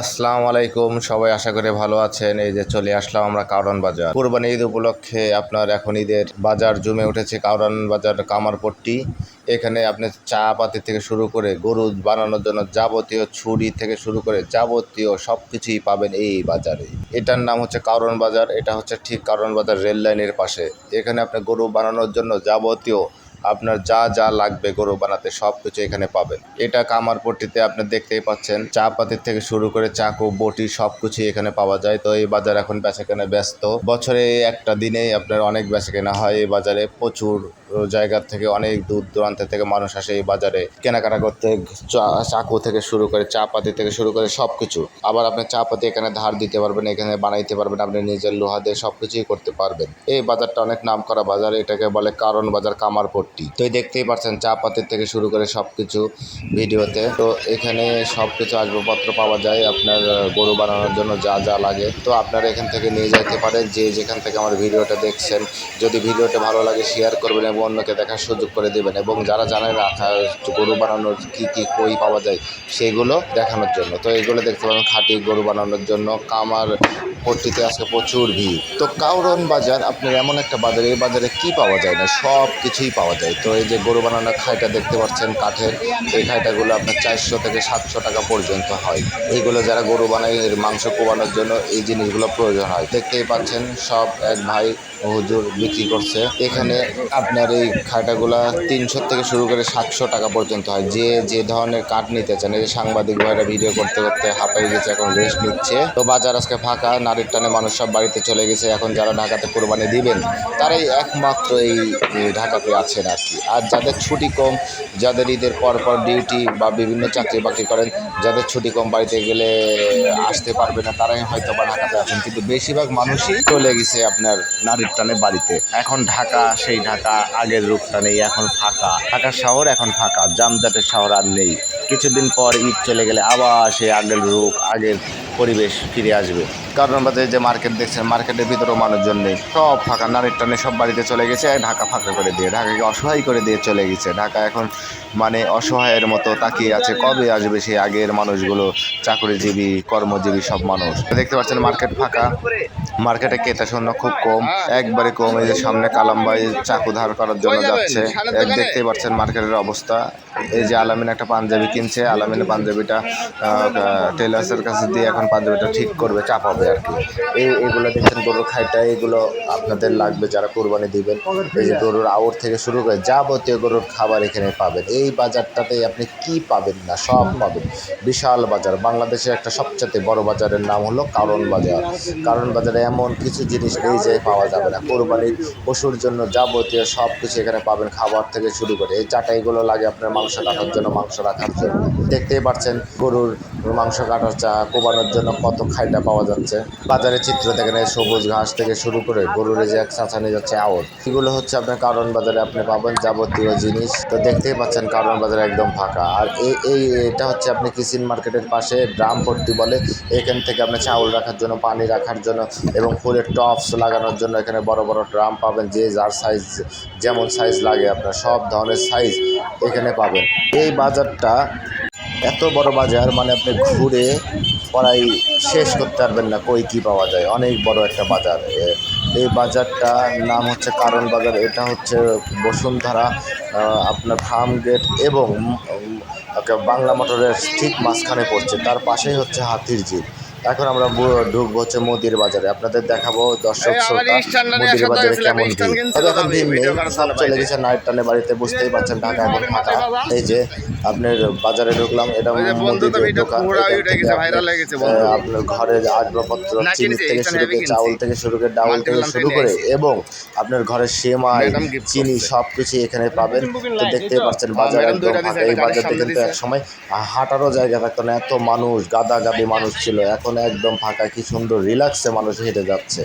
আসসালামু আলাইকুম, সবাই আশা করে ভালো আছেন। এই যে চলে আসলাম আমরা কারণ বাজার। কোরবানি ঈদ উপলক্ষে আপনার এখন ঈদের বাজার জমে উঠেছে কারণ বাজার কামারপট্টি এখানে আপনি চা পাতি থেকে শুরু করে গরু বানানোর জন্য যাবতীয় ছুরি থেকে শুরু করে যাবতীয় সব কিছুই পাবেন এই বাজারে। এটার নাম হচ্ছে কারণ বাজার, এটা হচ্ছে ঠিক কারণ বাজার রেল লাইনের পাশে। এখানে আপনি গরু বানানোর জন্য যাবতীয় আপনার যা যা লাগবে গরু বানাতে সব কিছু এখানে পাবেন। এটা কামারপট্টিতে আপনি দেখতেই পাচ্ছেন, চা পাতির থেকে শুরু করে চাকু, বটি সব কিছুই এখানে পাওয়া যায়। তো এই বাজার এখন বেচা কেনা ব্যস্ত। বছরে একটা দিনেই আপনার অনেক বেচা কেনা হয় এই বাজারে, প্রচুর জায়গা থেকে অনেক দূর দূরান্ত থেকে মানুষ আসে এই বাজারে। কেনাকাটা করতে চাকু থেকে শুরু করে, চা পাতি থেকে শুরু করে সব কিছু আবার আপনি চা পাতি এখানে ধার দিতে পারবেন, এখানে বানাইতে পারবেন, আপনি নিজের লোহা দিয়ে সব কিছুই করতে পারবেন। এই বাজারটা অনেক নাম করা বাজার, এটাকে বলে কারণ বাজার কামারপট্টি তো দেখতেই পাচ্ছেন চা পাতির থেকে শুরু করে সব কিছু ভিডিওতে। তো এখানে সব কিছু আসবাবপত্র পাওয়া যায়, আপনার গরু বানানোর জন্য যা যা লাগে। তো আপনারা এখান থেকে নিয়ে যেতে পারেন, যে যেখান থেকে আমার ভিডিওটা দেখছেন। যদি ভিডিওটা ভালো লাগে শেয়ার করবেন এবং অন্যকে দেখার সুযোগ করে দেবেন এবং যারা জানেন না গরু বানানোর কী কী, কই পাওয়া যায়, সেগুলো দেখানোর জন্য। তো এগুলো দেখতে পাবেন খাঁটি গরু বানানোর জন্য। কামার পট্টিতে আজকে প্রচুর ভিড়। তো কাউরন বাজার আপনার এমন একটা বাজার, এই বাজারে কি পাওয়া যায় না? সব কিছুই পাওয়া যায়। তো এই যে গরু বানানোর খাইটা দেখতে পাচ্ছেন কাঠের, এই খাইটাগুলো আপনার চারশো থেকে সাতশো টাকা পর্যন্ত হয়। এইগুলো যারা গরু বানায়, এর মাংস কোবানোর জন্য এই জিনিসগুলো প্রয়োজন হয়। দেখতেই পাচ্ছেন সব এক ভাই হুজুর বিক্রি করছে। এখানে আপনার এই খাটাগুলা তিনশো থেকে শুরু করে সাতশো টাকা পর্যন্ত হয়। যে যে ধরনের কাঠ নিতে চান, এই যে সাংবাদিক ভাইরা ভিডিও করতে করতে হাঁপাই গেছে, এখন রেস্ট নিচ্ছে। তো বাজার আজকে ফাঁকা নারীর টানে মানুষ সব বাড়িতে চলে গেছে, এখন যারা ঢাকাতে কোরবানি দিবেন, তারাই একমাত্র এই ঢাকাতে আছেন আর কি। আর যাদের ছুটি কম, যাদের ঈদের পর পর ডিউটি বা বিভিন্ন চাকরি বাকরি করেন, যাদের ছুটি কম বাড়িতে গেলে আসতে পারবে না, তারাই হয়তো বা ঢাকাতে আছেন। কিন্তু বেশিরভাগ মানুষই চলে গেছে আপনার নারীর টানে বাড়িতে। এখন ঢাকা, সেই ঢাকা আগের রূপটা নেই এখন ফাঁকা। ফাঁকা শহর এখন ফাঁকা জামজাটের শহর আর নেই। কিছুদিন পর ঈদ চলে গেলে আবার সেই আগের রূপ, আগের পরিবেশ ফিরে আসবে। কারণ বাজারে যে মার্কেট দেখছেন, মার্কেটের ভিতরেও মানুষজন নেই। সব ফাঁকা, নারীর টানে সব বাড়িতে চলে গেছে ঢাকা ফাঁকা করে দিয়ে, ঢাকাকে অসহায় করে দিয়ে চলে গেছে। ঢাকা এখন মানে অসহায়ের মতো তাকিয়ে আছে, কবে আসবে সেই আগের মানুষগুলো, চাকরিজীবী, কর্মজীবী সব মানুষ? দেখতে পাচ্ছেন মার্কেট ফাঁকা। মার্কেটে ক্রেতা শূন্য খুব কম, একবারে কম, এই যে সামনে কালামবাই চাকু ধার করার জন্য যাচ্ছে। দেখতেই পাচ্ছেন মার্কেটের অবস্থা। এই যে আলামিন একটা পাঞ্জাবি কিনছে, আলামিনের পাঞ্জাবিটা টেলার্সের কাছে দিয়ে এখন পাঞ্জাবিটা ঠিক করবে চাপাবে আর কি। এই, এগুলো দেখছেন গরুর খাইটা, এগুলো আপনাদের লাগবে যারা কোরবানি দিবেন। এই যে গরুর আউট থেকে শুরু করে যাবতীয় গরুর খাবার এখানে পাবেন। এই বাজারটাতে আপনি কি পাবেন না, সব পাবেন। বিশাল বাজার বাংলাদেশের একটা সবচেয়ে বড় বাজারের নাম হলো কারণ বাজার। কারণ বাজারে এমন কিছু জিনিস নেই যে পাওয়া যাবে না। কোরবানির পশুর জন্য যাবতীয় সব কিছু এখানে পাবেন, খাবার থেকে শুরু করে। এই চাটাইগুলো লাগে আপনার মাংস কাটার জন্য, মাংস রাখার জন্য। দেখতেই পাচ্ছেন গরুর মাংস কাটার চা কোবানোর জন্য কত খাইটা পাওয়া যাচ্ছে। বাজারে চিত্র দেখেন সবুজ ঘাস থেকে শুরু করে গরুর যে এক চাচানি যাচ্ছে আওর এগুলো হচ্ছে আপনার কারণ বাজারে আপনি পাবেন যাবতীয় জিনিস। তো দেখতেই পাচ্ছেন কারণ বাজারে একদম ফাঁকা। আর এই এই, এটা হচ্ছে আপনি কিচিন মার্কেটের পাশে ড্রাম ভর্তি বলে, এখান থেকে আপনি চাউল রাখার জন্য, পানি রাখার জন্য এবং ফুলের টপস লাগানোর জন্য এখানে বড় বড় ড্রাম পাবেন। যে যার সাইজ যেমন সাইজ লাগে আপনার, সব ধরনের সাইজ এখানে পাবেন। এই বাজারটা এত বড় বাজার মানে আপনি ঘুরে প্রায় শেষ করতে পারবেন না, কই কী পাওয়া যায়। অনেক বড় একটা বাজার। এই বাজারটা নাম হচ্ছে কারণ বাজার, এটা হচ্ছে বসুন্ধরা আপনার ফার্ম গেট এবং বাংলা মোটরের ঠিক মাঝখানে পড়ছে। তার পাশেই হচ্ছে হাতির ঝিল এখন আমরা ঢুকবো হচ্ছে মুদির বাজারে। আপনাদের দেখাবো দর্শক শ্রোতা মুদির বাজারে কেমন ভিড়? এখন ভিড় নেই সব চলে গেছে নাইট টানে বাড়িতে বুঝতেই পারছেন ঢাকা এখন ফাঁকা এই যে আপনার বাজারে ঢুকলাম এটা মুদির দোকান। আপনার ঘরের আসবাবপত্র চিনি থেকে শুরু করে চাউল থেকে শুরু করে ডাউল থেকে শুরু করে এবং আপনার ঘরের সেমাই চিনি সব কিছু এখানে পাবেন। তো দেখতেই পাচ্ছেন বাজার একদম ফাঁকা এই বাজারটা কিন্তু এক সময় হাঁটারও জায়গা থাকতো না এত মানুষ গাদা গাদি মানুষ ছিল। এখন একদম ফাঁকা কি সুন্দর রিল্যাক্সে মানুষ হেঁটে যাচ্ছে।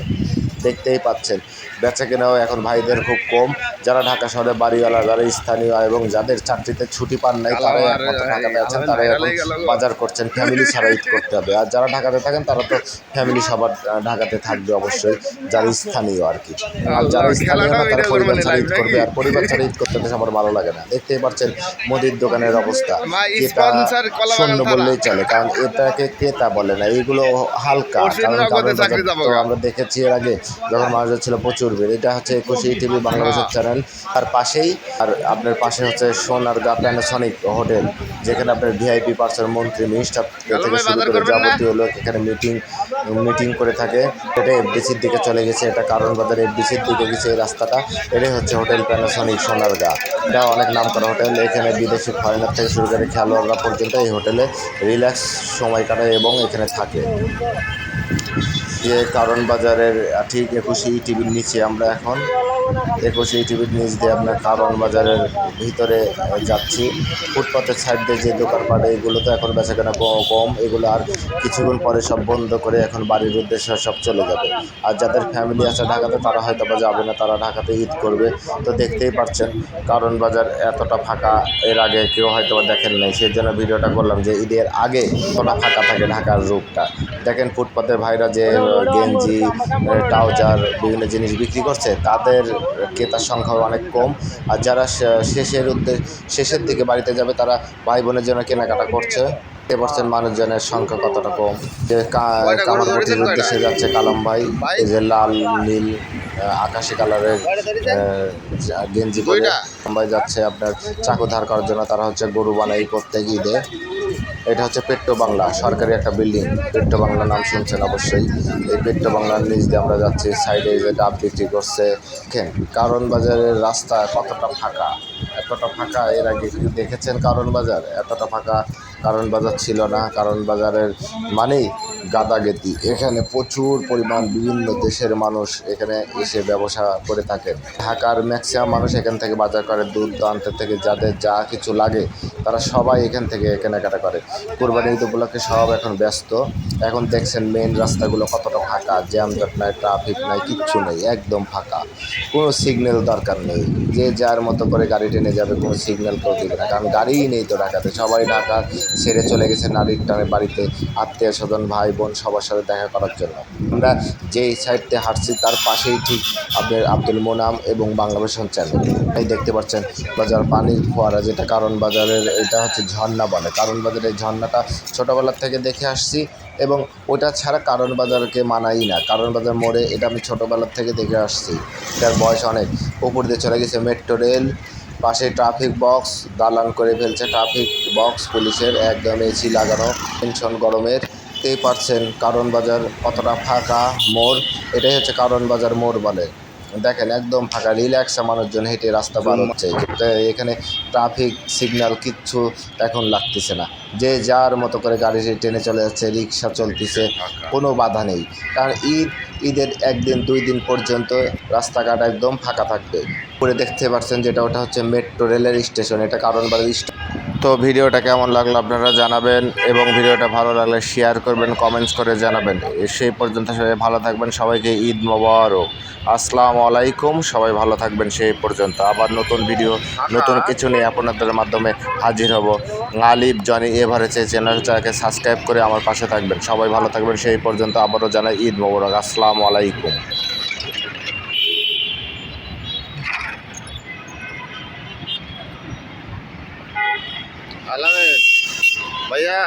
দেখতেই পাচ্ছেন। বেচা কেনাও এখন ভাইদের খুব কম। যারা ঢাকা শহরে বাড়িওয়ালা যারা স্থানীয় এবং যাদের চাকরিতে ছুটি পান নাই তারাই একমাত্র ঢাকাতে আছেন তারাই এখন বাজার করছেন ফ্যামিলি ছাড়া ঈদ করতে হবে। আর যারা ঢাকাতে থাকেন তারা তো ফ্যামিলি সবার ঢাকাতে থাকবে অবশ্যই যারা স্থানীয় আর কি। আর যারা স্থানীয় না তারা পরিবার ছাড়া ঈদ করবে। আর পরিবার ছাড়া ঈদ করতে সবার ভালো লাগে না। দেখতেই পাচ্ছেন মুদির দোকানের অবস্থা। শূন্য বললেই চলে কারণ এটাকে ক্রেতা বলে না এগুলো হালকা কারণ। আমরা দেখেছি এর আগে। যখন মাছ ছিল প্রচুর ভিড়। এটা হচ্ছে একুশে টিভি বাংলাদেশের চ্যানেল তার পাশেই আর আপনার পাশে হচ্ছে সোনারগা প্যানাসনিক হোটেল যেখানে আপনার ভিআইপি পার্সেল মন্ত্রী মিনিস্টার থেকে শুরু করে যাবতীয় লোক এখানে মিটিং মিটিং করে থাকে। এটা এফডিসির দিকে চলে গেছে। এটা কারণ বাজার এফডিসির দিকে গেছে এই রাস্তাটা। এটাই হচ্ছে হোটেল প্যানাসনিক সোনারগা। এটা অনেক নাম করা হোটেল। এখানে বিদেশি ফরেনার থেকে শুরু করে খেলোয়াড়রা পর্যন্ত এই হোটেলে রিল্যাক্স সময় কাটায় এবং এখানে থাকে। যে কারণ বাজারের ঠিক একুশে টিভির নিচে আমরা এখন। একুশে টিভির নিচ দিয়ে আপনার কারণ বাজারের ভিতরে যাচ্ছি। ফুটপাতের সাইড দিয়ে যে দোকানপাট এগুলো তো এখন বেচাকেনা কম। এগুলো আর কিছুক্ষণ পরে সব বন্ধ করে এখন বাড়ির উদ্দেশ্যে সব চলে যাবে। আর যাদের ফ্যামিলি আছে ঢাকাতে, তারা হয়তো বা যাবে না, তারা ঢাকাতে ঈদ করবে। তো দেখতেই পাচ্ছেন, কারণ বাজার এতটা ফাঁকা, এর আগে কেউ হয়তো বা দেখেন নাই। সেই জন্য ভিডিওটা করলাম যে ঈদের আগে কতটা ফাঁকা থাকে ঢাকার রূপটা। দেখেন ফুটপাতের ভাইরা যে গেঞ্জি ট্রাউজার, বিভিন্ন জিনিস বিক্রি করছে, তাদের ক্রেতার সংখ্যাও অনেক কম। আর যারা শেষের উদ্দেশ্য শেষের দিকে বাড়িতে যাবে, তারা ভাই বোনের জন্য কেনাকাটা করছে। দেখতে পাচ্ছেন মানুষজনের সংখ্যা কতটা কম? যে কামারপটির উদ্দেশ্যে যাচ্ছে কালাম ভাই এই যে লাল নীল আকাশি কালারের গেঞ্জি পরে ভাই যাচ্ছে আপনার চাকু ধার করার জন্য তারা হচ্ছে গরু বানাই প্রত্যেক ঈদে। এটা হচ্ছে পেট্টো বাংলা সরকারি একটা বিল্ডিং। পেট্টো বাংলা নাম শুনছেন অবশ্যই। এই পেট্টো বাংলার নিচ দিয়ে আমরা যাচ্ছি সাইডে যে ডাব বিক্রি করছে। কারণ বাজারের রাস্তা কতটা ফাঁকা? এতটা ফাঁকা এর আগে দেখেছেন কারণ বাজার? এতটা ফাঁকা কারণ বাজার ছিল না, কারণ বাজারের মানেই গাদাগেতি। এখানে প্রচুর পরিমাণ বিভিন্ন দেশের মানুষ এখানে এসে ব্যবসা করে থাকেন ঢাকার ম্যাক্সিমাম মানুষ এখান থেকে বাজার করে, দূর দূরান্তের থেকে যাদের যা কিছু লাগে, তারা সবাই এখান থেকে কেনাকাটা করে। কোরবানি ঈদ উপলক্ষে সব এখন ব্যস্ত। এখন দেখছেন মেন রাস্তাগুলো কতটা ফাঁকা জ্যামজট নাই ট্রাফিক নাই, কিচ্ছু নেই, একদম ফাঁকা। কোনো সিগন্যাল দরকার নেই। যে যার মতো করে গাড়ি টেনে যাবে, কোনো সিগন্যাল কেউ দিবে না। কারণ গাড়িই নেই তো ঢাকাতে। সবাই ঢাকা ছেড়ে চলে গেছে নারীর টানে বাড়িতে আত্মীয় স্বজন, ভাই বোন সবার সাথে দেখা করার জন্য। আমরা যেই সাইডতে হাঁটছি তার পাশেই ঠিক আপনার আব্দুল মোনাম এবং বাংলাদেশ চ্যানেল। এই দেখতে পাচ্ছেন বাজার পানির ফোয়ারা, যেটা কারণ বাজারের, এটা হচ্ছে ঝর্ণা বলে। কারণ বাজারের ঝর্ণাটা ছোটোবেলার থেকে দেখে আসছি এবং ওটা ছাড়া কারণ বাজারকে মানাই না। কারণ বাজার মোড়ে এটা আমি ছোটোবেলার থেকে দেখে আসছি। এটার বয়স অনেক। উপর দিয়ে চলে গেছে মেট্রো রেল। পাশে ট্রাফিক বক্স দালান করে ফেলছে ট্রাফিক বক্স পুলিশের একদম এসি লাগানো টেনশন গরমের। দেখতেই পারছেন কারণ বাজার কতটা ফাঁকা মোড়, এটাই হচ্ছে কারণ বাজার মোড় বলে। দেখেন একদম ফাঁকা, রিল্যাক্সে মানুষজন হেঁটে রাস্তা পার হচ্ছে। এখানে ট্রাফিক সিগন্যাল কিচ্ছু এখন লাগতেছে না। যে যার মতো করে গাড়ি টেনে চলে যাচ্ছে, রিক্সা চলতেছে, কোনো বাধা নেই। কারণ ঈদ ঈদের একদিন, দুই দিন পর্যন্ত রাস্তাঘাট একদম ফাঁকা থাকবে। পরে দেখতে পাচ্ছেন যেটা, ওটা হচ্ছে মেট্রো রেলের স্টেশন। এটা কারণ বাড়ির তো ভিডিওটা কেমন লাগল আপনারা জানাবেন এবং ভিডিওটা ভালো লাগলে শেয়ার করবেন কমেন্টস করে জানাবেন। সেই পর্যন্ত সবাই ভালো থাকবেন, সবাইকে ঈদ মোবারক। আসসালামু আলাইকুম, সবাই ভালো থাকবেন সেই পর্যন্ত। আবার নতুন ভিডিও নতুন কিছু নিয়ে আপনাদের মাধ্যমে হাজির হব। আলিফ জনি এভারেজে চ্যানেলটাকে সাবস্ক্রাইব করে আমার পাশে থাকবেন। সবাই ভালো থাকবেন সেই পর্যন্ত। আবারও জানাই ঈদ মোবারক। আসসালামু আলাইকুম। ভাইয়া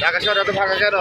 ঢাকা শহর এত ফাঁকা কেন?